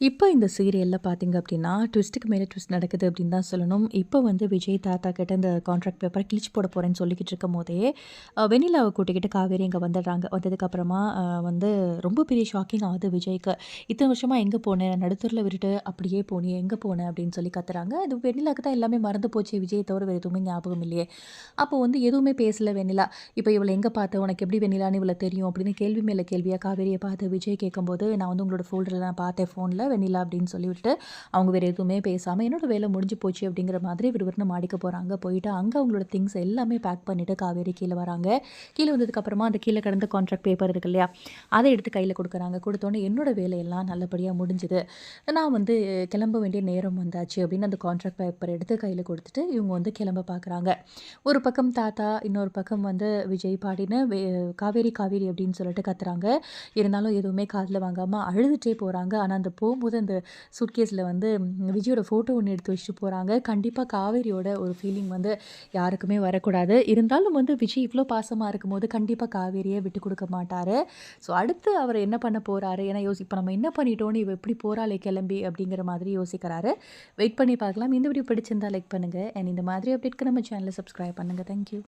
இப்போ இந்த சீரியலில் பார்த்தீங்க அப்படின்னா, ட்விஸ்ட்டுக்கு மேலே ட்விஸ்ட் நடக்குது அப்படின்னு தான் சொல்லணும். இப்போ வந்து விஜய் தாத்தா கிட்ட இந்த கான்ட்ராக்ட் பேப்பரை கிழிச்சு போட போகிறேன்னு சொல்லிக்கிட்டு இருக்கும் போதே வெனிலாவை கூட்டிக்கிட்டு காவேரி இங்கே வந்துடுறாங்க. வந்ததுக்கப்புறமா வந்து ரொம்ப பெரிய ஷாக்கிங் ஆகுது விஜய்க்கு. இத்தனை வருஷமாக எங்கே போனேன் நடுத்தூரில் விட்டுட்டு அப்படியே போனேன் எங்கே போனேன் அப்படின்னு சொல்லி கத்துறாங்க. அது வெனிலாவுக்கு தான் எல்லாமே மறந்து போச்சு விஜய் தவிர வேறு எதுவுமே ஞாபகம் இல்லையே. அப்போ வந்து எதுவுமே பேசலை வெனிலா இப்போ இவளை எங்கே பார்த்த? உனக்கு எப்படி வெண்ணிலான்னு இவளை தெரியும்?" அப்படின்னு கேள்வி மேலே கேள்வியாக காவேரியை பார்த்து விஜய் கேட்கும்போது, "நான் வந்து உங்களோட ஃபோல்டரில் நான் பார்த்தேன் ஃபோனில் வெண்ணிலா அப்படின்னு சொல்லிவிட்டு, அவங்க வேறு எதுவுமே பேசாமல் என்னோடய வேலை முடிஞ்சு போச்சு அப்படிங்கிற மாதிரி விறுவிறுன்னு மாடிக்கு போகிறாங்க போயிட்டு அங்கே அவங்களோட திங்ஸ் எல்லாமே பேக் பண்ணிவிட்டு காவேரி கீழே வராங்க. கீழே வந்ததுக்கப்புறமா அந்த கீழே கிடந்த கான்ட்ராக்ட் பேப்பர் இருக்கு இல்லையா? அதை எடுத்து கையில் கொடுக்குறாங்க கொடுத்தோன்னே என்னோட வேலையெல்லாம் நல்லபடியாக முடிஞ்சுது. நான் வந்து கிளம்ப வேண்டிய நேரம் வந்தாச்சு அப்படின்னு அந்த கான்ட்ராக்ட் பேப்பர் எடுத்து கையில் கொடுத்துட்டு இவங்க வந்து கிளம்ப பார்க்குறாங்க. ஒரு பக்கம் தாத்தா, இன்னொரு பக்கம் வந்து விஜய் பாடின்னு வே காவேரி காவேரி அப்படின்னு சொல்லிட்டு கத்துறாங்க. இருந்தாலும் எதுவுமே காதில் வாங்காமல் அழுதுகிட்டே போகிறாங்க ஆனால் அந்த போகும்போது அந்த சுட்கேஸில் வந்து விஜயோட ஃபோட்டோ ஒன்று எடுத்து வச்சுட்டு போகிறாங்க கண்டிப்பாக காவேரியோட ஒரு ஃபீலிங் வந்து யாருக்குமே வரக்கூடாது. இருந்தாலும் வந்து விஜய் இவ்வளோ பாசமாக இருக்கும்போது கண்டிப்பாக காவேரியை விட்டு கொடுக்க மாட்டார் ஸோ அடுத்து அவர் என்ன பண்ண போகிறாரு ஏன்னா யோசி இப்போ நம்ம என்ன பண்ணிட்டோன்னு இவ எப்படி போகிறாளே கிளம்பி அப்படிங்கிற மாதிரி யோசிக்கிறாரு. வெயிட் பண்ணி பார்க்கலாம். இந்த வீடியோ பிடிச்சிருந்தா லைக் பண்ணுங்க. அண்ட் இந்த மாதிரி அப்டேட்க்கு நம்ம சேனலை சப்ஸ்கிரைப் பண்ணுங்கள் தேங்க் யூ.